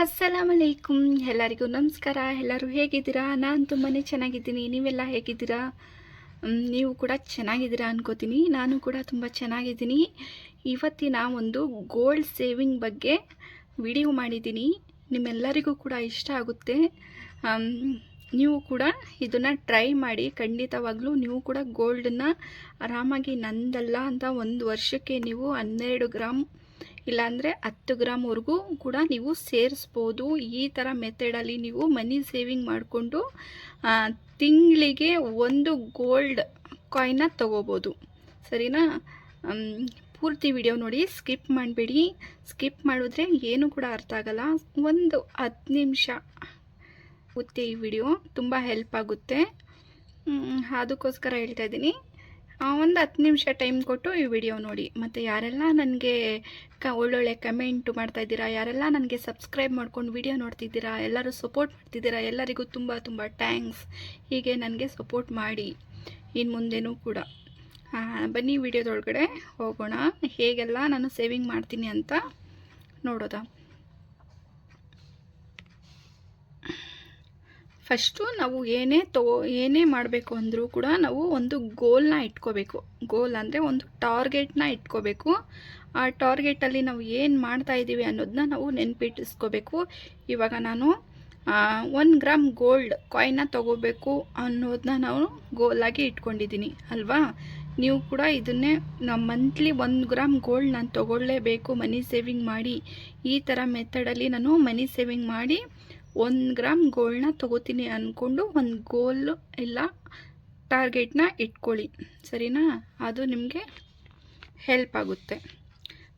ಅಸ್ಸಲಾಮ್ ಅಲೈಕುಮ್ ಎಲ್ಲರಿಗೂ ನಮಸ್ಕಾರ. ಎಲ್ಲರೂ ಹೇಗಿದ್ದೀರಾ? ನಾನು ತುಂಬಾ ಚೆನ್ನಾಗಿದ್ದೀನಿ. ನೀವೆಲ್ಲ ಹೇಗಿದ್ದೀರಾ? ನೀವು ಕೂಡ ಚೆನ್ನಾಗಿದ್ದೀರಾ ಅನ್ಕೋತೀನಿ. ನಾನು ಕೂಡ ತುಂಬ ಚೆನ್ನಾಗಿದ್ದೀನಿ. ಇವತ್ತಿನ ಒಂದು ಗೋಲ್ಡ್ ಸೇವಿಂಗ್ ಬಗ್ಗೆ ವಿಡಿಯೋ ಮಾಡಿದ್ದೀನಿ. ನಿಮ್ಮೆಲ್ಲರಿಗೂ ಕೂಡ ಇಷ್ಟ ಆಗುತ್ತೆ. ನೀವು ಕೂಡ ಇದನ್ನು ಟ್ರೈ ಮಾಡಿ. ಖಂಡಿತವಾಗ್ಲೂ ನೀವು ಕೂಡ ಗೋಲ್ಡನ್ನು ಆರಾಮಾಗಿ ನಂದಲ್ಲ ಅಂತ ಒಂದು ವರ್ಷಕ್ಕೆ ನೀವು ಹನ್ನೆರಡು ಗ್ರಾಮ್ ಇಲ್ಲಾಂದರೆ ಹತ್ತು ಗ್ರಾಮ್ವರೆಗೂ ಕೂಡ ನೀವು ಸೇರಿಸ್ಬೋದು. ಈ ಥರ ಮೆಥಡಲ್ಲಿ ನೀವು ಮನಿ ಸೇವಿಂಗ್ ಮಾಡಿಕೊಂಡು ತಿಂಗಳಿಗೆ ಒಂದು ಗೋಲ್ಡ್ ಕಾಯಿನ ತಗೋಬೋದು. ಸರಿನಾ? ಪೂರ್ತಿ ವಿಡಿಯೋ ನೋಡಿ ಸ್ಕಿಪ್ ಮಾಡಬೇಡಿ. ಸ್ಕಿಪ್ ಮಾಡಿದ್ರೆ ಏನು ಕೂಡ ಅರ್ಥ ಆಗಲ್ಲ. ಒಂದು ಹತ್ತು ನಿಮಿಷ ಆಗುತ್ತೆ ಈ ವಿಡಿಯೋ ತುಂಬ ಹೆಲ್ಪ್ ಆಗುತ್ತೆ. ಅದಕ್ಕೋಸ್ಕರ ಹೇಳ್ತಾ ಇದ್ದೀನಿ. ಒಂದು ಹತ್ತು ನಿಮಿಷ ಟೈಮ್ ಕೊಟ್ಟು ಈ ವಿಡಿಯೋ ನೋಡಿ. ಮತ್ತು ಯಾರೆಲ್ಲ ನನಗೆ ಕ, ಒಳ್ಳೊಳ್ಳೆ ಕಮೆಂಟು ಮಾಡ್ತಾಯಿದ್ದೀರಾ ಯಾರೆಲ್ಲ ನನಗೆ ಸಬ್ಸ್ಕ್ರೈಬ್ ಮಾಡ್ಕೊಂಡು ವಿಡಿಯೋ ನೋಡ್ತಿದ್ದೀರಾ, ಎಲ್ಲರೂ ಸಪೋರ್ಟ್ ಮಾಡ್ತಿದ್ದೀರಾ, ಎಲ್ಲರಿಗೂ ತುಂಬ ತುಂಬ ಥ್ಯಾಂಕ್ಸ್ ಹೀಗೆ ನನಗೆ ಸಪೋರ್ಟ್ ಮಾಡಿ. ಇನ್ನು ಮುಂದೆನೂ ಕೂಡ. ಬನ್ನಿ ವಿಡಿಯೋದೊಳಗಡೆ ಹೋಗೋಣ. ಹೇಗೆಲ್ಲ ನಾನು ಸೇವಿಂಗ್ ಮಾಡ್ತೀನಿ ಅಂತ ನೋಡೋದ? ಫಸ್ಟು ನಾವು ಏನೇ ತಗೋ, ಏನೇ ಮಾಡಬೇಕು ಅಂದರೂ ಕೂಡ ನಾವು ಒಂದು ಗೋಲ್ನ ಇಟ್ಕೋಬೇಕು. ಗೋಲ್ ಅಂದರೆ ಒಂದು ಟಾರ್ಗೆಟ್ನ ಇಟ್ಕೋಬೇಕು. ಆ ಟಾರ್ಗೆಟಲ್ಲಿ ನಾವು ಏನು ಮಾಡ್ತಾ ಇದ್ದೀವಿ ಅನ್ನೋದನ್ನ ನಾವು ನೆನ್ಪಿಟ್ಟಿಸ್ಕೋಬೇಕು ಇವಾಗ ನಾನು ಒನ್ ಗ್ರಾಮ್ ಗೋಲ್ಡ್ ಕಾಯಿನ್ನ ತಗೋಬೇಕು ಅನ್ನೋದನ್ನ ನಾವು ಗೋಲಾಗಿ ಇಟ್ಕೊಂಡಿದ್ದೀನಿ, ಅಲ್ವಾ? ನೀವು ಕೂಡ ಇದನ್ನೇ ನಮ್ಮ ಮಂತ್ಲಿ ಒಂದು ಗ್ರಾಮ್ ಗೋಲ್ಡ್ ನಾನು ತೊಗೊಳ್ಳೇಬೇಕು ಮನಿ ಸೇವಿಂಗ್ ಮಾಡಿ. ಈ ಥರ ಮೆಥಡಲ್ಲಿ ನಾನು ಮನಿ ಸೇವಿಂಗ್ ಮಾಡಿ ಒಂದು ಗ್ರಾಮ್ ಗೋಲ್ಡ್ನ ತೊಗೋತೀನಿ ಅಂದ್ಕೊಂಡು ಒಂದು ಗೋಲ್ ಇಲ್ಲ ಟಾರ್ಗೆಟ್ನ ಇಟ್ಕೊಳ್ಳಿ. ಸರಿನಾ? ಅದು ನಿಮಗೆ ಹೆಲ್ಪ್ ಆಗುತ್ತೆ.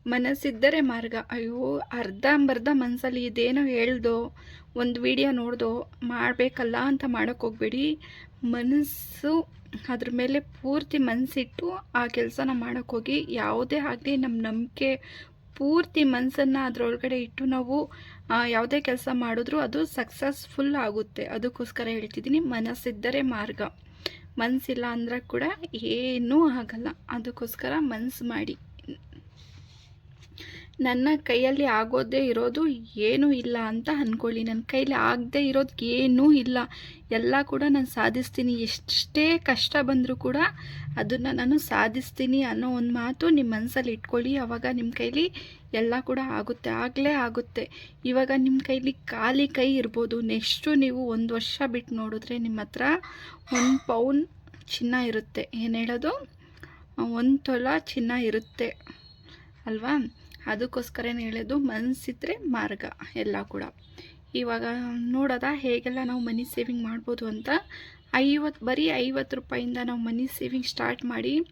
ಮನಸ್ಸಿದ್ದರೆ ಮಾರ್ಗ. ಅಯ್ಯೋ ಅರ್ಧಂಬರ್ಧ ಮನಸ್ಸಲ್ಲಿ ಇದೇನೋ ಹೇಳ್ದೋ, ಒಂದು ವಿಡಿಯೋ ನೋಡ್ದೋ, ಮಾಡಬೇಕಲ್ಲ ಅಂತ ಮಾಡೋಕ್ಕೋಗ್ಬೇಡಿ ಮನಸ್ಸು ಅದ್ರ ಮೇಲೆ ಪೂರ್ತಿ ಮನಸ್ಸಿಟ್ಟು ಆ ಕೆಲಸನ ಮಾಡೋಕ್ಕೋಗಿ ಯಾವುದೇ ಆಗಲಿ ನಮ್ಮ ನಂಬಿಕೆ ಪೂರ್ತಿ ಮನಸ್ಸನ್ನು ಅದರೊಳಗಡೆ ಇಟ್ಟು ನಾವು ಯಾವುದೇ ಕೆಲಸ ಮಾಡಿದ್ರೂ ಅದು ಸಕ್ಸಸ್ಫುಲ್ ಆಗುತ್ತೆ. ಅದಕ್ಕೋಸ್ಕರ ಹೇಳ್ತಿದ್ದೀನಿ, ಮನಸ್ಸಿದ್ದರೆ ಮಾರ್ಗ. ಮನಸ್ಸಿಲ್ಲ ಅಂದ್ರೆ ಕೂಡ ಏನೂ ಆಗಲ್ಲ. ಅದಕ್ಕೋಸ್ಕರ ಮನಸ್ಸು ಮಾಡಿ. ನನ್ನ ಕೈಯಲ್ಲಿ ಆಗೋದೇ ಇರೋದು ಏನೂ ಇಲ್ಲ ಅಂತ ಅಂದ್ಕೊಳ್ಳಿ ನನ್ನ ಕೈಲಿ ಆಗದೆ ಇರೋದು ಏನೂ ಇಲ್ಲ. ಎಲ್ಲ ಕೂಡ ನಾನು ಸಾಧಿಸ್ತೀನಿ. ಎಷ್ಟೇ ಕಷ್ಟ ಬಂದರೂ ಕೂಡ ಅದನ್ನು ನಾನು ಸಾಧಿಸ್ತೀನಿ ಅನ್ನೋ ಒಂದು ಮಾತು ನಿಮ್ಮ ಮನಸ್ಸಲ್ಲಿ ಇಟ್ಕೊಳ್ಳಿ. ಆವಾಗ ನಿಮ್ಮ ಕೈಲಿ ಎಲ್ಲ ಕೂಡ ಆಗುತ್ತೆ. ಆಗಲೇ ಆಗುತ್ತೆ. ಇವಾಗ ನಿಮ್ಮ ಕೈಲಿ ಖಾಲಿ ಕೈ ಇರ್ಬೋದು. ನೆಕ್ಸ್ಟು ನೀವು ಒಂದು ವರ್ಷ ಬಿಟ್ಟು ನೋಡಿದ್ರೆ ನಿಮ್ಮ ಹತ್ರ ಒಂದು ಪೌನ್ ಚಿನ್ನ ಇರುತ್ತೆ. ಏನು ಹೇಳೋದು? ಒಂದು ತೊಲ ಚಿನ್ನ ಇರುತ್ತೆ. ಅಲ್ವಾ? ಅದಕ್ಕೋಸ್ಕರನೇ ಹೇಳೋದು? ಮನಸ್ಸಿದ್ರೆ ಮಾರ್ಗ ಎಲ್ಲ ಕೂಡ. ಇವಾಗ ನೋಡೋದ? ಹೇಗೆಲ್ಲ ನಾವು ಮನಿ ಸೇವಿಂಗ್ ಮಾಡ್ಬೋದು ಅಂತ? ಐವತ್ತು ಬರೀ ಐವತ್ತು ರೂಪಾಯಿಂದ ನಾವು ಮನಿ ಸೇವಿಂಗ್ ಸ್ಟಾರ್ಟ್ ಮಾಡಿ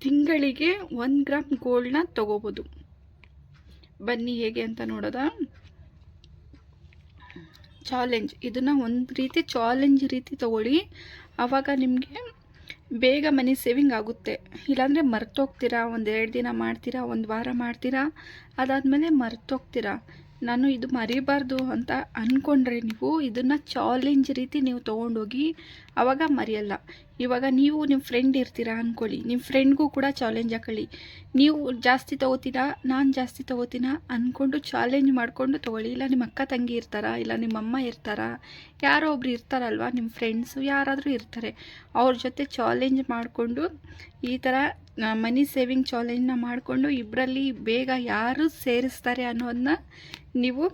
ತಿಂಗಳಿಗೆ ಒಂದು ಗ್ರಾಮ್ ಗೋಲ್ಡ್ನ ತೊಗೋಬೋದು. ಬನ್ನಿ ಹೇಗೆ ಅಂತ ನೋಡೋದ? ಚಾಲೆಂಜ್ ಇದನ್ನು ಒಂದು ರೀತಿ ಚಾಲೆಂಜ್ ರೀತಿ ತಗೊಳ್ಳಿ. ಆವಾಗ ನಿಮಗೆ ಬೇಗ ಮನಿ ಸೇವಿಂಗ್ ಆಗುತ್ತೆ. ಇಲ್ಲಾಂದರೆ ಮರ್ತೋಗ್ತೀರಾ? ಎರಡು ದಿನ ಮಾಡ್ತೀರಾ? ಒಂದು ವಾರ ಮಾಡ್ತೀರಾ? ಅದಾದಮೇಲೆ ಮರ್ತೋಗ್ತೀರಾ? ನಾನು ಇದು ಮರಿಬಾರ್ದು ಅಂತ ಅಂದ್ಕೊಂಡ್ರೆ ನೀವು ಇದನ್ನು ಚಾಲೆಂಜ್ ರೀತಿ ನೀವು ತೊಗೊಂಡೋಗಿ ಆವಾಗ ಮರೆಯಲ್ಲ. ಇವಾಗ ನೀವು ನಿಮ್ಮ ಫ್ರೆಂಡ್ ಇರ್ತೀರಾ ಅಂದ್ಕೊಳ್ಳಿ ನಿಮ್ಮ ಫ್ರೆಂಡ್ಗೂ ಕೂಡ ಚಾಲೆಂಜ್ ಹಾಕೊಳ್ಳಿ. ನೀವು ಜಾಸ್ತಿ ತೊಗೋತೀರಾ, ನಾನು ಜಾಸ್ತಿ ತೊಗೋತೀನ ಅಂದ್ಕೊಂಡು ಚಾಲೆಂಜ್ ಮಾಡಿಕೊಂಡು ತೊಗೊಳ್ಳಿ. ಇಲ್ಲ ನಿಮ್ಮ ಅಕ್ಕ ತಂಗಿ ಇರ್ತಾರಾ, ಇಲ್ಲ ನಿಮ್ಮ ಅಮ್ಮ ಇರ್ತಾರಾ, ಯಾರೋ ಒಬ್ರು ಇರ್ತಾರಲ್ವ ನಿಮ್ಮ ಫ್ರೆಂಡ್ಸು ಯಾರಾದರೂ ಇರ್ತಾರೆ. ಅವ್ರ ಜೊತೆ ಚಾಲೆಂಜ್ ಮಾಡಿಕೊಂಡು, ಈ ಥರ ಮನಿ ಸೇವಿಂಗ್ ಚಾಲೆಂಜ್ನ ಮಾಡಿಕೊಂಡು ಇಬ್ಬರಲ್ಲಿ ಬೇಗ ಯಾರು ಸೇರಿಸ್ತಾರೆ ಅನ್ನೋದನ್ನ ನೀವು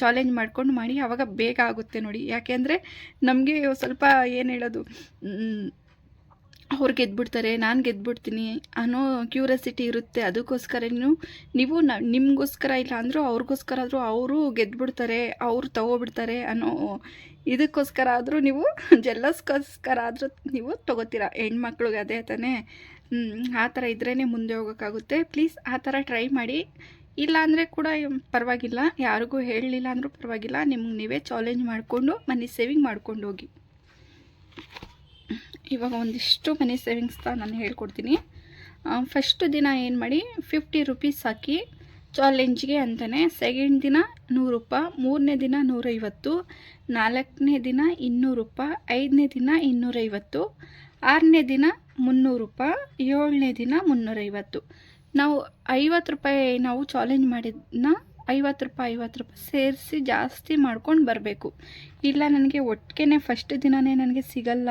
ಚಾಲೆಂಜ್ ಮಾಡ್ಕೊಂಡು ಮಾಡಿ ಆವಾಗ ಬೇಗ ಆಗುತ್ತೆ ನೋಡಿ. ಯಾಕೆಂದರೆ ನಮಗೆ ಸ್ವಲ್ಪ ಏನು ಹೇಳೋದು ಅವ್ರು ಗೆದ್ಬಿಡ್ತಾರೆ, ನಾನು ಗೆದ್ಬಿಡ್ತೀನಿ ಅನ್ನೋ ಕ್ಯೂರಿಯಾಸಿಟಿ ಇರುತ್ತೆ. ಅದಕ್ಕೋಸ್ಕರ ನೀವು ನೀವು ನ, ನಿಮಗೋಸ್ಕರ ಇಲ್ಲ ಅಂದರೂ ಅವ್ರಿಗೋಸ್ಕರ ಆದರೂ ಅವರು ಗೆದ್ಬಿಡ್ತಾರೆ, ಅವರು ತಗೋಬಿಡ್ತಾರೆ ಅನ್ನೋ ಇದಕ್ಕೋಸ್ಕರ ಆದರೂ ನೀವು ಜೆಲ್ಲಸ್ಗೋಸ್ಕರ ಆದರೂ ನೀವು ತೊಗೋತೀರ. ಹೆಣ್ಮಕ್ಳಿಗೆ ಅದೇ ತಾನೇ. ಆ ಥರ ಇದ್ರೇ ಮುಂದೆ ಹೋಗೋಕ್ಕಾಗುತ್ತೆ. ಪ್ಲೀಸ್ ಆ ಥರ ಟ್ರೈ ಮಾಡಿ. ಇಲ್ಲ ಅಂದರೆ ಕೂಡ ಪರವಾಗಿಲ್ಲ. ಯಾರಿಗೂ ಹೇಳಲಿಲ್ಲ ಅಂದರೂ ಪರವಾಗಿಲ್ಲ. ನಿಮ್ಗೆ ನೀವೇ ಚಾಲೆಂಜ್ ಮಾಡಿಕೊಂಡು ಮನಿ ಸೇವಿಂಗ್ ಮಾಡ್ಕೊಂಡು ಹೋಗಿ. ಇವಾಗ ಒಂದಿಷ್ಟು ಮನಿ ಸೇವಿಂಗ್ಸ್ ನಾನು ಹೇಳ್ಕೊಡ್ತೀನಿ. ಫಸ್ಟ್ ದಿನ ಏನು ಮಾಡಿ ಫಿಫ್ಟಿ ರುಪೀಸ್ ಹಾಕಿ ಚಾಲೆಂಜ್ಗೆ ಅಂತಲೇ ಸೆಕೆಂಡ್ ದಿನ ನೂರು ರೂಪಾಯಿ, ಮೂರನೇ ದಿನ ನೂರೈವತ್ತು, ನಾಲ್ಕನೇ ದಿನ ಇನ್ನೂರು ರೂಪಾಯಿ, ಐದನೇ ದಿನ ಇನ್ನೂರೈವತ್ತು, ಆರನೇ ದಿನ ಮುನ್ನೂರು ರೂಪಾಯಿ, ಏಳನೇ ದಿನ ಮುನ್ನೂರೈವತ್ತು. ನಾವು ಐವತ್ತು ರೂಪಾಯಿ ನಾವು ಚಾಲೆಂಜ್ ಮಾಡಿದ್ನ ಐವತ್ತು ರೂಪಾಯಿ ಐವತ್ತು ರೂಪಾಯಿ ಸೇರಿಸಿ ಜಾಸ್ತಿ ಮಾಡ್ಕೊಂಡು ಬರಬೇಕು. ಇಲ್ಲ ನನಗೆ ಒಟ್ಟಿಗೆ ಫಸ್ಟ್ ದಿನವೇ ನನಗೆ ಸಿಗಲ್ಲ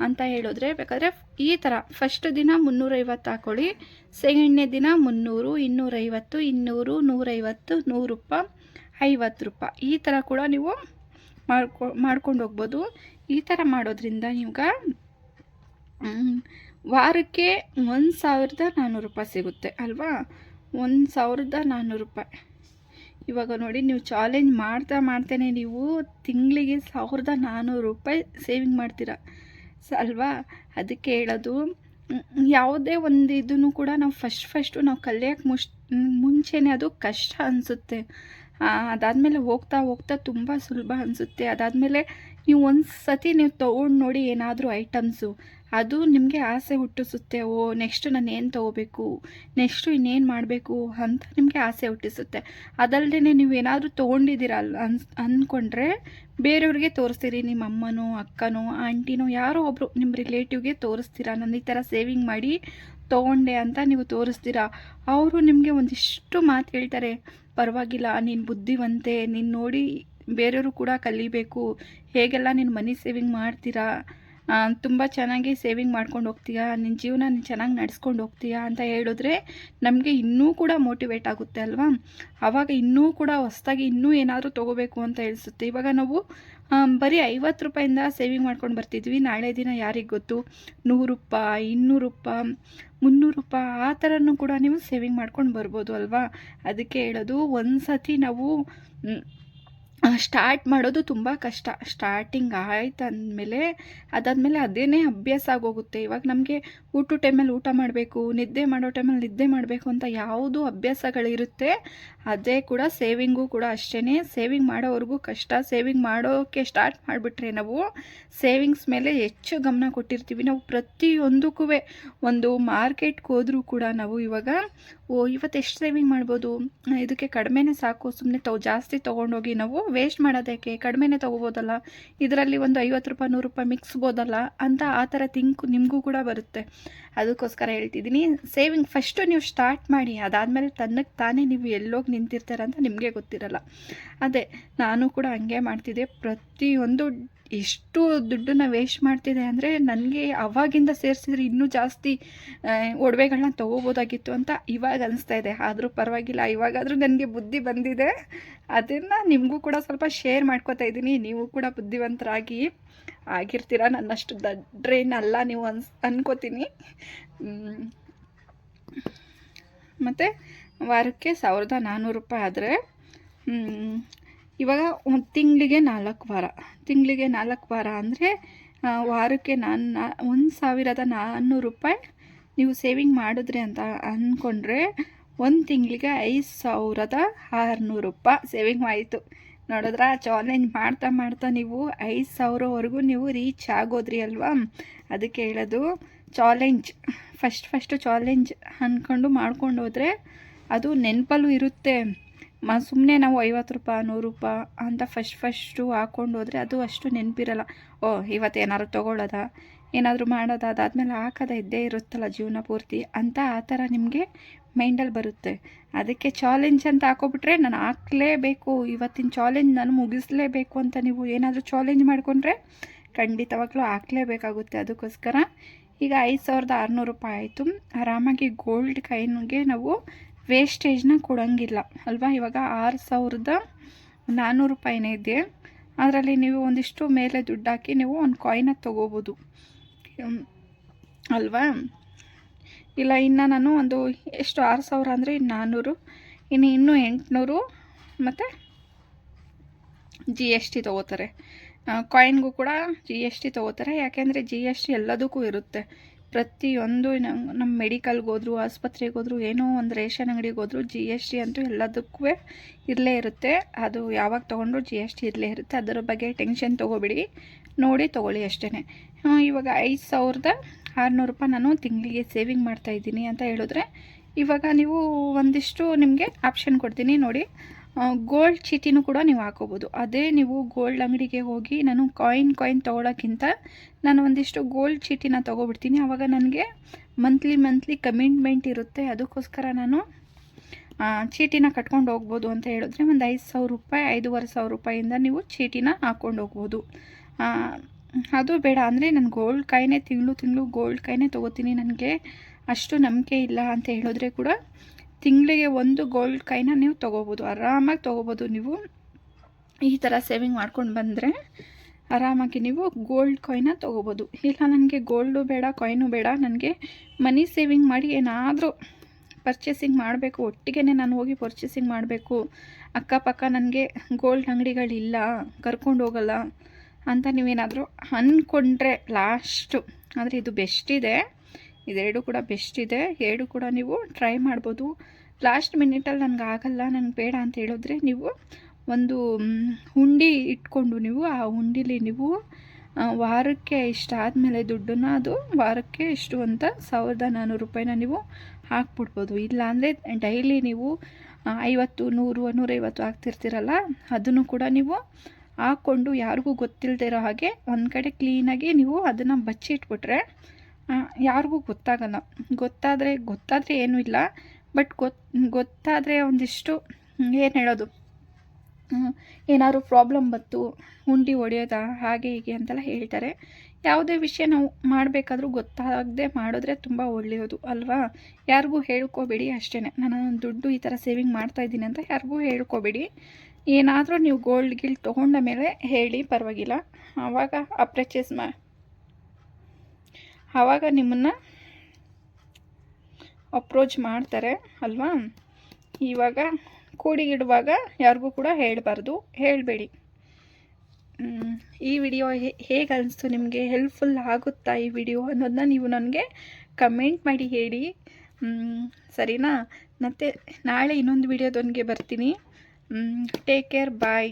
ಅಂತ ಹೇಳಿದ್ರೆ ಬೇಕಾದರೆ ಈ ಥರ ಫಸ್ಟ್ ದಿನ ಮುನ್ನೂರೈವತ್ತು ಹಾಕೊಳ್ಳಿ ಸೆಕೆಂಡ್ನೇ ದಿನ ಮುನ್ನೂರು ಇನ್ನೂರೈವತ್ತು ಇನ್ನೂರು ನೂರೈವತ್ತು ನೂರು ರೂಪಾಯಿ ಐವತ್ತು ರೂಪಾಯಿ ಈ ಥರ ಕೂಡ ನೀವು ಮಾಡ್ಕೊ ಮಾಡ್ಕೊಂಡು ಹೋಗ್ಬೋದು. ಈ ಥರ ಮಾಡೋದ್ರಿಂದ ಮ್, ವಾರಕ್ಕೆ ಒಂದು ಸಾವಿರದ ನಾನ್ನೂರು ರೂಪಾಯಿ ಸಿಗುತ್ತೆ, ಅಲ್ವಾ? ಒಂದು ಸಾವಿರದ ನಾನ್ನೂರು ರೂಪಾಯಿ. ಇವಾಗ ನೋಡಿ, ನೀವು ಚಾಲೆಂಜ್ ಮಾಡ್ತಾ ಮಾಡ್ತೇನೆ, ನೀವು ತಿಂಗಳಿಗೆ ಸಾವಿರದ ನಾನ್ನೂರು ರೂಪಾಯಿ ಸೇವಿಂಗ್ ಮಾಡ್ತೀರಾ? ಸ, ಅಲ್ವಾ? ಅದಕ್ಕೆ ಹೇಳೋದು ಯಾವುದೇ ಒಂದು ಇದನ್ನು ಕೂಡ ನಾವು ಫಸ್ಟ್ ಫಸ್ಟು ನಾವು ಕಲಿಯೋಕ್ಕೆ ಮುಷ್, ಮುಂಚೆನೇ ಅದು ಕಷ್ಟ ಅನಿಸುತ್ತೆ. ಅದಾದಮೇಲೆ ಹೋಗ್ತಾ ಹೋಗ್ತಾ ತುಂಬ ಸುಲಭ ಅನಿಸುತ್ತೆ. ಅದಾದಮೇಲೆ ನೀವು ಒಂದು ಸತಿ ನೀವು ತೊಗೊಂಡು ನೋಡಿ ಏನಾದರೂ ಐಟಮ್ಸು ಅದು ನಿಮಗೆ ಆಸೆ ಹುಟ್ಟಿಸುತ್ತೆ, ಓ ನೆಕ್ಸ್ಟ್ ನಾನು ಏನು ತೊಗೋಬೇಕು ನೆಕ್ಸ್ಟು ಇನ್ನೇನು ಮಾಡಬೇಕು ಅಂತ ನಿಮಗೆ ಆಸೆ ಹುಟ್ಟಿಸುತ್ತೆ. ಅದಲ್ಲದೆ ನೀವು ಏನಾದರೂ ತೊಗೊಂಡಿದ್ದೀರಲ್ಲ ಅನ್ಸ್ ಅಂದ್ಕೊಂಡ್ರೆ ಬೇರೆಯವ್ರಿಗೆ ತೋರಿಸ್ತೀರಿ ನಿಮ್ಮ ಅಮ್ಮನೋ, ಅಕ್ಕನೋ, ಆಂಟಿನೋ, ಯಾರೋ ಒಬ್ಬರು ನಿಮ್ಮ ರಿಲೇಟಿವ್ಗೆ ತೋರಿಸ್ತೀರಾ, ನಾನು ಈ ಥರ ಸೇವಿಂಗ್ ಮಾಡಿ ತೊಗೊಂಡೆ ಅಂತ ನೀವು ತೋರಿಸ್ತೀರಾ? ಅವರು ನಿಮಗೆ ಒಂದಿಷ್ಟು ಮಾತು ಹೇಳ್ತಾರೆ, ಪರವಾಗಿಲ್ಲ, ನೀನು ಬುದ್ಧಿವಂತೆ, ನೀನು ನೋಡಿ ಬೇರೆಯವರು ಕೂಡ ಕಲಿಬೇಕು, ಹೇಗೆಲ್ಲ ನೀನು ಮನಿ ಸೇವಿಂಗ್ ಮಾಡ್ತೀರಾ? ತುಂಬ ಚೆನ್ನಾಗಿ ಸೇವಿಂಗ್ ಮಾಡ್ಕೊಂಡು ಹೋಗ್ತೀಯಾ? ನಿನ್ನ ಜೀವನ ನೀನು ಚೆನ್ನಾಗಿ ನಡೆಸ್ಕೊಂಡು ಹೋಗ್ತೀಯಾ ಅಂತ ಹೇಳಿದ್ರೆ ನಮಗೆ ಇನ್ನೂ ಕೂಡ ಮೋಟಿವೇಟ್ ಆಗುತ್ತೆ ಅಲ್ವಾ? ಆವಾಗ ಇನ್ನೂ ಕೂಡ ಹೊಸ್ದಾಗಿ ಇನ್ನೂ ಏನಾದರೂ ತೊಗೋಬೇಕು ಅಂತ ಹೇಳಿಸುತ್ತೆ ಇವಾಗ ನಾವು ಬರೀ ಐವತ್ತು ರೂಪಾಯಿಂದ ಸೇವಿಂಗ್ ಮಾಡ್ಕೊಂಡು ಬರ್ತಿದ್ವಿ. ನಾಳೆ ದಿನ ಯಾರಿಗೆ ಗೊತ್ತು? ನೂರು ರೂಪಾಯಿ ಇನ್ನೂರು ರೂಪಾಯಿ ಮುನ್ನೂರು ರೂಪಾಯಿ ಆ ಥರನೂ ಕೂಡ ನೀವು ಸೇವಿಂಗ್ ಮಾಡ್ಕೊಂಡು ಬರ್ಬೋದು ಅಲ್ವಾ? ಅದಕ್ಕೆ ಹೇಳೋದು ಒಂದು ಸತಿ ನಾವು ಸ್ಟಾರ್ಟ್ ಮಾಡೋದು ತುಂಬ ಕಷ್ಟ. ಸ್ಟಾರ್ಟಿಂಗ್ ಆಯ್ತು ಅಂದಮೇಲೆ ಅದಾದಮೇಲೆ ಅದೇನೇ ಅಭ್ಯಾಸ ಆಗೋಗುತ್ತೆ. ಇವಾಗ ನಮಗೆ ಊಟ ಟೈಮಲ್ಲಿ ಊಟ ಮಾಡಬೇಕು, ನಿದ್ದೆ ಮಾಡೋ ಟೈಮಲ್ಲಿ ನಿದ್ದೆ ಮಾಡಬೇಕು ಅಂತ ಯಾವುದು ಅಭ್ಯಾಸಗಳಿರುತ್ತೆ. ಅದೇ ಕೂಡ ಸೇವಿಂಗು ಕೂಡ ಅಷ್ಟೇ ಸೇವಿಂಗ್ ಮಾಡೋವರೆಗೂ ಕಷ್ಟ. ಸೇವಿಂಗ್ ಮಾಡೋಕ್ಕೆ ಸ್ಟಾರ್ಟ್ ಮಾಡಿಬಿಟ್ರೆ ನಾವು ಸೇವಿಂಗ್ಸ್ ಮೇಲೆ ಹೆಚ್ಚು ಗಮನ ಕೊಟ್ಟಿರ್ತೀವಿ. ನಾವು ಪ್ರತಿಯೊಂದಕ್ಕೂ ಒಂದು ಮಾರ್ಕೆಟ್ಗೆ ಹೋದರೂ ಕೂಡ ನಾವು ಇವಾಗ, ಓ, ಇವತ್ತು ಎಷ್ಟು ಸೇವಿಂಗ್ ಮಾಡ್ಬೋದು? ಇದಕ್ಕೆ ಕಡಿಮೆನೇ ಸಾಕು. ಸುಮ್ಮನೆ ತಗೋ ಜಾಸ್ತಿ ತೊಗೊಂಡೋಗಿ ನಾವು ವೇಸ್ಟ್ ಮಾಡೋದಕ್ಕೆ ಕಡಿಮೆನೇ ತೊಗೋಬೋದಲ್ಲ? ಇದರಲ್ಲಿ ಒಂದು ಐವತ್ತು ರೂಪಾಯಿ, ನೂರು ರೂಪಾಯಿ ಮಿಕ್ಸ್ಬೋದಲ್ಲ ಅಂತ ಆ ಥರ ತಿಂಕ್ ನಿಮಗೂ ಕೂಡ ಬರುತ್ತೆ. ಅದಕ್ಕೋಸ್ಕರ ಹೇಳ್ತಿದ್ದೀನಿ ಸೇವಿಂಗ್ ಫಸ್ಟು ನೀವು ಸ್ಟಾರ್ಟ್ ಮಾಡಿ, ಅದಾದಮೇಲೆ ತನ್ನಕ್ಕೆ ತಾನೇ ನೀವು ಎಲ್ಲೋಗಿ ನಿಂತಿರ್ತೀರ ಅಂತ ನಿಮಗೆ ಗೊತ್ತಿರಲ್ಲ. ಅದೇ, ನಾನು ಕೂಡ ಹಂಗೆ ಮಾಡ್ತಿದ್ದೆ. ಪ್ರತಿಯೊಂದು ಎಷ್ಟು ದುಡ್ಡನ್ನ ವೇಸ್ಟ್ ಮಾಡ್ತಿದೆ ಅಂದರೆ ನನಗೆ ಅವಾಗಿಂದ ಸೇರಿಸಿದ್ರೆ ಇನ್ನೂ ಜಾಸ್ತಿ ಒಡವೆಗಳನ್ನ ತೊಗೋಬೋದಾಗಿತ್ತು ಅಂತ ಇವಾಗ ಅನಿಸ್ತಾ ಇದೆ. ಆದರೂ ಪರವಾಗಿಲ್ಲ, ಇವಾಗಾದರೂ ನನಗೆ ಬುದ್ಧಿ ಬಂದಿದೆ. ಅದನ್ನು ನಿಮಗೂ ಕೂಡ ಸ್ವಲ್ಪ ಶೇರ್ ಮಾಡ್ಕೋತಾ ಇದ್ದೀನಿ. ನೀವು ಕೂಡ ಬುದ್ಧಿವಂತರಾಗಿ ಆಗಿರ್ತೀರ ನನ್ನಷ್ಟು ದಡ್ರೇನಲ್ಲ ನೀವು ಅನ್ಸ್, ಅನ್ಕೋತೀನಿ. ಮತ್ತು ವಾರಕ್ಕೆ ಸಾವಿರದ ನಾನ್ನೂರು ರೂಪಾಯಿ ಆದರೆ ಇವಾಗ ಒಂದು ತಿಂಗಳಿಗೆ ನಾಲ್ಕು ವಾರ. ತಿಂಗಳಿಗೆ ನಾಲ್ಕು ವಾರ ಅಂದರೆ ವಾರಕ್ಕೆ ನಾನು ಒಂದು ಸಾವಿರದ ನಾನ್ನೂರು ರೂಪಾಯಿ ನೀವು ಸೇವಿಂಗ್ ಮಾಡಿದ್ರಿ ಅಂತ ಅಂದ್ಕೊಂಡ್ರೆ ಒಂದು ತಿಂಗಳಿಗೆ ಐದು ಸಾವಿರದ ಆರುನೂರು ರೂಪಾಯಿ ಸೇವಿಂಗ್ ಆಯಿತು. ನೋಡಿದ್ರ ಚಾಲೆಂಜ್ ಮಾಡ್ತಾ ಮಾಡ್ತಾ ನೀವು ಐದು ಸಾವಿರವರೆಗೂ ನೀವು ರೀಚ್ ಆಗೋದ್ರಿ ಅಲ್ವಾ? ಅದಕ್ಕೆ ಹೇಳೋದು, ಚಾಲೆಂಜ್, ಫಸ್ಟ್ ಫಸ್ಟು ಚಾಲೆಂಜ್ ಅಂದ್ಕೊಂಡು ಮಾಡ್ಕೊಂಡು ಹೋದರೆ ಅದು ನೆನಪಲ್ಲೂ ಇರುತ್ತೆ. ಮ ಸುಮ್ಮನೆ ನಾವು ಐವತ್ತು ರೂಪಾಯಿ, ನೂರು ರೂಪಾಯಿ ಅಂತ ಫಸ್ಟ್ ಫಸ್ಟು ಹಾಕ್ಕೊಂಡು ಹೋದರೆ ಅದು ಅಷ್ಟು ನೆನಪಿರಲ್ಲ. ಓ, ಇವತ್ತು ಏನಾದ್ರು ತೊಗೊಳ್ಳೋದ? ಏನಾದರೂ ಮಾಡೋದ? ಅದಾದಮೇಲೆ ಹಾಕೋದ ಇದ್ದೇ ಇರುತ್ತಲ್ಲ ಜೀವನ ಪೂರ್ತಿ. ಅಂತ ಆ ಥರ ನಿಮಗೆ ಮೈಂಡಲ್ಲಿ ಬರುತ್ತೆ. ಅದಕ್ಕೆ ಚಾಲೆಂಜ್ ಅಂತ ಹಾಕೋಬಿಟ್ರೆ ನಾನು ಹಾಕಲೇಬೇಕು. ಇವತ್ತಿನ ಚಾಲೆಂಜ್ ನಾನು ಮುಗಿಸಲೇಬೇಕು ಅಂತ ನೀವು ಏನಾದರೂ ಚಾಲೆಂಜ್ ಮಾಡಿಕೊಂಡ್ರೆ ಖಂಡಿತವಾಗ್ಲೂ ಹಾಕ್ಲೇಬೇಕಾಗುತ್ತೆ. ಅದಕ್ಕೋಸ್ಕರ ಈಗ ಐದು ಸಾವಿರದ ಆರುನೂರು ರೂಪಾಯಿ ಆಯಿತು. ಆರಾಮಾಗಿ ಗೋಲ್ಡ್ ಕಾಯಿನ್ಗೆ ನಾವು ವೇಸ್ಟೇಜ್ನ ಕೊಡೋಂಗಿಲ್ಲ, ಅಲ್ವಾ? ಇವಾಗ ಆರು ಸಾವಿರದ ನಾನ್ನೂರು ರೂಪಾಯಿನೇ ಇದೆ. ಅದರಲ್ಲಿ ನೀವು ಒಂದಿಷ್ಟು ಮೇಲೆ ದುಡ್ಡು ಹಾಕಿ ನೀವು ಒಂದು ಕಾಯಿನ ತೊಗೋಬೋದು. ಅಲ್ವಾ? ಇಲ್ಲ, ಇನ್ನು ನಾನು ಒಂದು ಎಷ್ಟು, ಆರು ಸಾವಿರ ಅಂದರೆ ಇನ್ನು ನಾನ್ನೂರು ಇನ್ನು ಇನ್ನೂ ಎಂಟುನೂರು ಮತ್ತು ಜಿ ಎಸ್ ಟಿ ತೊಗೋತಾರೆ. ಕಾಯಿನ್ಗೂ ಕೂಡ ಜಿ ಎಸ್ ಟಿ ತೊಗೋತಾರೆ. ಯಾಕೆಂದರೆ ಜಿ ಎಸ್ ಟಿ ಎಲ್ಲದಕ್ಕೂ ಇರುತ್ತೆ. ಪ್ರತಿಯೊಂದು ನಮ್ಮ ಮೆಡಿಕಲ್ಗೆ ಹೋದ್ರು, ಆಸ್ಪತ್ರೆಗೆ ಹೋದ್ರು, ಏನೋ ಒಂದು ರೇಷನ್ ಅಂಗಡಿಗೆ ಹೋದ್ರು ಜಿ ಎಸ್ ಟಿ ಅಂತೂ ಎಲ್ಲದಕ್ಕೂ ಇರಲೇ ಇರುತ್ತೆ. ಅದು ಯಾವಾಗ ತೊಗೊಂಡ್ರು ಜಿ ಎಸ್ ಟಿ ಇರಲೇ ಇರುತ್ತೆ. ಅದರ ಬಗ್ಗೆ ಟೆನ್ಷನ್ ತೊಗೋಬೇಡಿ. ನೋಡಿ ತೊಗೊಳ್ಳಿ ಅಷ್ಟೇ ಇವಾಗ ಐದು ಸಾವಿರದ ಆರುನೂರು ರೂಪಾಯಿ ನಾನು ತಿಂಗಳಿಗೆ ಸೇವಿಂಗ್ ಮಾಡ್ತಾಯಿದ್ದೀನಿ ಅಂತ ಹೇಳಿದ್ರೆ, ಇವಾಗ ನೀವು ಒಂದಿಷ್ಟು ನಿಮಗೆ ಆಪ್ಷನ್ ಕೊಡ್ತೀನಿ. ನೋಡಿ ಗೋಲ್ಡ್ ಚೀಟಿನೂ ಕೂಡ ನೀವು ಹಾಕೋಬೋದು. ಅದೇ ನೀವು ಗೋಲ್ಡ್ ಅಂಗಡಿಗೆ ಹೋಗಿ ನಾನು ಕಾಯಿನ್ ಕಾಯಿನ್ ತೊಗೊಳಕ್ಕಿಂತ ನಾನು ಒಂದಿಷ್ಟು ಗೋಲ್ಡ್ ಚೀಟಿನ ತೊಗೊಬಿಡ್ತೀನಿ. ಆವಾಗ ನನಗೆ ಮಂತ್ಲಿ ಮಂತ್ಲಿ ಕಮಿಟ್ಮೆಂಟ್ ಇರುತ್ತೆ. ಅದಕ್ಕೋಸ್ಕರ ನಾನು ಚೀಟಿನ ಕಟ್ಕೊಂಡು ಹೋಗ್ಬೋದು ಅಂತ ಹೇಳಿದ್ರೆ ಒಂದು ಐದು ಸಾವಿರ ರೂಪಾಯಿ, ಐದೂವರೆ ಸಾವಿರ ರೂಪಾಯಿಂದ ನೀವು ಚೀಟಿನ ಹಾಕ್ಕೊಂಡು ಹೋಗ್ಬೋದು. ಅದು ಬೇಡ ಅಂದರೆ ನಾನು ಗೋಲ್ಡ್ ಕಾಯಿನೇ ತಿಂಗಳು ತಿಂಗಳು ಗೋಲ್ಡ್ ಕಾಯಿನೇ ತೊಗೋತೀನಿ. ನನಗೆ ಅಷ್ಟು ನಂಬಿಕೆ ಇಲ್ಲ ಅಂತ ಹೇಳಿದ್ರೆ ಕೂಡ ತಿಂಗಳಿಗೆ ಒಂದು ಗೋಲ್ಡ್ ಕೈನ ನೀವು ತೊಗೋಬೋದು. ಆರಾಮಾಗಿ ತೊಗೋಬೋದು ನೀವು. ಈ ಥರ ಸೇವಿಂಗ್ ಮಾಡ್ಕೊಂಡು ಬಂದರೆ ಆರಾಮಾಗಿ ನೀವು ಗೋಲ್ಡ್ ಕಾಯಿನ ತೊಗೋಬೋದು. ಇಲ್ಲ ನನಗೆ ಗೋಲ್ಡು ಬೇಡ, ಕಾಯ್ನು ಬೇಡ, ನನಗೆ ಮನಿ ಸೇವಿಂಗ್ ಮಾಡಿ ಏನಾದರೂ ಪರ್ಚೇಸಿಂಗ್ ಮಾಡಬೇಕು. ಒಟ್ಟಿಗೆ ನಾನು ಹೋಗಿ ಪರ್ಚೇಸಿಂಗ್ ಮಾಡಬೇಕು. ಅಕ್ಕಪಕ್ಕ ನನಗೆ ಗೋಲ್ಡ್ ಅಂಗಡಿಗಳಿಲ್ಲ, ಕರ್ಕೊಂಡು ಹೋಗಲ್ಲ ಅಂತ ನೀವೇನಾದರೂ ಅಂದ್ಕೊಂಡ್ರೆ ಲಾಸ್ಟು ಆದರೆ ಇದು ಬೆಸ್ಟ್ ಇದೆ. ಇದೆರಡು ಕೂಡ ಬೆಸ್ಟ್ ಇದೆ. ಎರಡು ಕೂಡ ನೀವು ಟ್ರೈ ಮಾಡ್ಬೋದು. ಲಾಸ್ಟ್ ಮಿನಿಟಲ್ಲಿ ನನಗೆ ಆಗಲ್ಲ ನನಗೆ ಬೇಡ ಅಂತ ಹೇಳಿದ್ರೆ ನೀವು ಒಂದು ಹುಂಡಿ ಇಟ್ಕೊಂಡು ನೀವು ಆ ಹುಂಡಿಲಿ ನೀವು ವಾರಕ್ಕೆ ಇಷ್ಟ ಆದಮೇಲೆ ದುಡ್ಡನ್ನ ಅದು ವಾರಕ್ಕೆ ಇಷ್ಟು ಅಂತ ಸಾವಿರದ ನಾನ್ನೂರು ರೂಪಾಯಿನ ನೀವು ಹಾಕ್ಬಿಡ್ಬೋದು. ಇಲ್ಲಾಂದರೆ ಡೈಲಿ ನೀವು ಐವತ್ತು, ನೂರು, ನೂರೈವತ್ತು ಹಾಕ್ತಿರ್ತೀರಲ್ಲ ಅದನ್ನು ಕೂಡ ನೀವು ಹಾಕ್ಕೊಂಡು ಯಾರಿಗೂ ಗೊತ್ತಿಲ್ಲದೆ ಇರೋ ಹಾಗೆ ಒಂದು ಕಡೆ ಕ್ಲೀನಾಗಿ ನೀವು ಅದನ್ನು ಬಚ್ಚಿಟ್ಬಿಟ್ರೆ ಯಾರಿಗೂ ಗೊತ್ತಾಗಲ್ಲ. ಗೊತ್ತಾದರೆ ಗೊತ್ತಾದರೆ ಏನೂ ಇಲ್ಲ. ಬಟ್ ಗೊತ್, ಗೊತ್ತಾದರೆ ಒಂದಿಷ್ಟು ಏನು ಹೇಳೋದು? ಏನಾದ್ರು ಪ್ರಾಬ್ಲಮ್ ಬಂತು ಉಂಡಿ ಹೊಡೆಯೋದಾ, ಹಾಗೆ ಹೀಗೆ ಅಂತೆಲ್ಲ ಹೇಳ್ತಾರೆ. ಯಾವುದೇ ವಿಷಯ ನಾವು ಮಾಡಬೇಕಾದ್ರೂ ಗೊತ್ತಾಗದೆ ಮಾಡಿದ್ರೆ ತುಂಬ ಒಳ್ಳೆಯದು, ಅಲ್ವಾ? ಯಾರಿಗೂ ಹೇಳ್ಕೋಬೇಡಿ ಅಷ್ಟೇ ನಾನು ದುಡ್ಡು ಈ ಥರ ಸೇವಿಂಗ್ ಮಾಡ್ತಾ ಇದ್ದೀನಿ ಅಂತ ಯಾರಿಗೂ ಹೇಳ್ಕೋಬೇಡಿ. ಏನಾದರೂ ನೀವು ಗೋಲ್ಡ್ ಗಿಲ್ಡ್ ತೊಗೊಂಡ ಮೇಲೆ ಹೇಳಿ, ಪರವಾಗಿಲ್ಲ. ಆವಾಗ ಅಪ್ರಚೇಸ್ ಮಾ ಆವಾಗ ನಿಮ್ಮನ್ನು ಅಪ್ರೋಚ್ ಮಾಡ್ತಾರೆ, ಅಲ್ವಾ? ಇವಾಗ ಕೂಡಿಗಿಡುವಾಗ ಯಾರಿಗೂ ಕೂಡ ಹೇಳಬಾರ್ದು. ಹೇಳಬೇಡಿ. ಈ ವಿಡಿಯೋ ಹೇಗೆ ಅನಿಸ್ತು? ನಿಮಗೆ ಹೆಲ್ಪ್ಫುಲ್ ಆಗುತ್ತಾ ಈ ವಿಡಿಯೋ ಅನ್ನೋದನ್ನ ನೀವು ನನಗೆ ಕಮೆಂಟ್ ಮಾಡಿ ಹೇಳಿ. ಸರಿನಾ? ಮತ್ತು ನಾಳೆ ಇನ್ನೊಂದು ವಿಡಿಯೋದೊಂದಿಗೆ ಬರ್ತೀನಿ. Take care bye